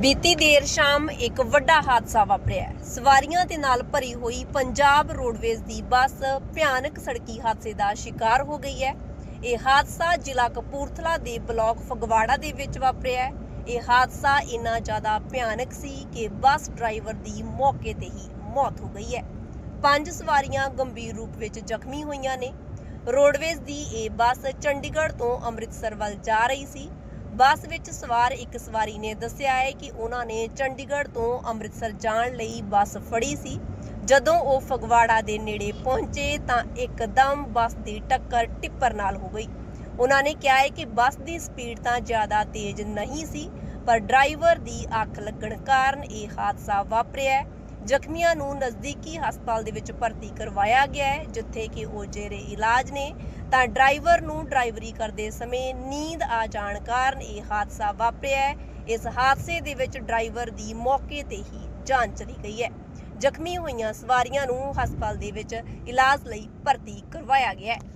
ਬੀਤੀ ਦੇਰ ਸ਼ਾਮ ਇੱਕ ਵੱਡਾ ਹਾਦਸਾ ਵਾਪਰਿਆ ਸਵਾਰੀਆਂ ਦੇ ਨਾਲ ਭਰੀ ਹੋਈ ਪੰਜਾਬ ਰੋਡਵੇਜ਼ ਦੀ ਬੱਸ ਭਿਆਨਕ ਸੜਕੀ ਹਾਦਸੇ ਦਾ ਸ਼ਿਕਾਰ ਹੋ ਗਈ ਹੈ। ਇਹ ਹਾਦਸਾ ਜ਼ਿਲ੍ਹਾ ਕਪੂਰਥਲਾ ਦੇ ਬਲਾਕ ਫਗਵਾੜਾ ਦੇ ਵਿੱਚ ਵਾਪਰਿਆ ਇਹ ਹਾਦਸਾ ਇੰਨਾ ਜ਼ਿਆਦਾ ਭਿਆਨਕ ਸੀ ਕਿ ਬੱਸ ਡਰਾਈਵਰ ਦੀ ਮੌਕੇ ਤੇ ਹੀ ਮੌਤ ਹੋ ਗਈ ਹੈ। ਪੰਜ ਸਵਾਰੀਆਂ ਗੰਭੀਰ ਰੂਪ ਵਿੱਚ ਜ਼ਖਮੀ ਹੋਈਆਂ ਨੇ। ਰੋਡਵੇਜ਼ ਦੀ ਇਹ ਬੱਸ ਚੰਡੀਗੜ੍ਹ ਤੋਂ ਅੰਮ੍ਰਿਤਸਰ ਵੱਲ ਜਾ ਰਹੀ ਸੀ। ਬੱਸ ਵਿੱਚ ਸਵਾਰ ਇੱਕ ਸਵਾਰੀ ਨੇ ਦੱਸਿਆ ਹੈ ਕਿ ਉਹਨਾਂ ਨੇ ਚੰਡੀਗੜ੍ਹ ਤੋਂ ਅੰਮ੍ਰਿਤਸਰ ਜਾਣ ਲਈ ਬੱਸ ਫੜੀ ਸੀ। ਜਦੋਂ ਉਹ ਫਗਵਾੜਾ ਦੇ ਨੇੜੇ ਪਹੁੰਚੇ ਤਾਂ ਇੱਕਦਮ ਬੱਸ ਦੀ ਟੱਕਰ ਟਿੱਪਰ ਨਾਲ ਹੋ ਗਈ। ਉਹਨਾਂ ਨੇ ਕਿਹਾ ਹੈ ਕਿ ਬੱਸ ਦੀ ਸਪੀਡ ਤਾਂ ਜ਼ਿਆਦਾ ਤੇਜ਼ ਨਹੀਂ ਸੀ, ਪਰ ਡਰਾਈਵਰ ਦੀ ਅੱਖ ਲੱਗਣ ਕਾਰਨ ਇਹ ਹਾਦਸਾ ਵਾਪਰਿਆ ਜ਼ਖਮੀਆਂ ਨੂੰ ਨਜ਼ਦੀਕੀ ਹਸਪਤਾਲ ਦੇ ਵਿੱਚ ਭਰਤੀ ਕਰਵਾਇਆ ਗਿਆ ਹੈ, ਜਿੱਥੇ ਕਿ ਉਹ ਜੇਰੇ ਇਲਾਜ ਨੇ, ਤਾਂ ਡਰਾਈਵਰ ਨੂੰ ਡਰਾਈਵਰੀ ਕਰਦੇ ਸਮੇਂ ਨੀਂਦ ਆ ਜਾਣ ਕਾਰਨ ਇਹ ਹਾਦਸਾ ਵਾਪਰਿਆ ਹੈ। ਇਸ ਹਾਦਸੇ ਦੇ ਵਿੱਚ ਡਰਾਈਵਰ ਦੀ ਮੌਕੇ ਤੇ ਹੀ ਜਾਨ ਚਲੀ ਗਈ ਹੈ। ਜ਼ਖਮੀ ਹੋਈਆਂ ਸਵਾਰੀਆਂ ਨੂੰ ਹਸਪਤਾਲ ਦੇ ਵਿੱਚ ਇਲਾਜ ਲਈ ਭਰਤੀ ਕਰਵਾਇਆ ਗਿਆ ਹੈ।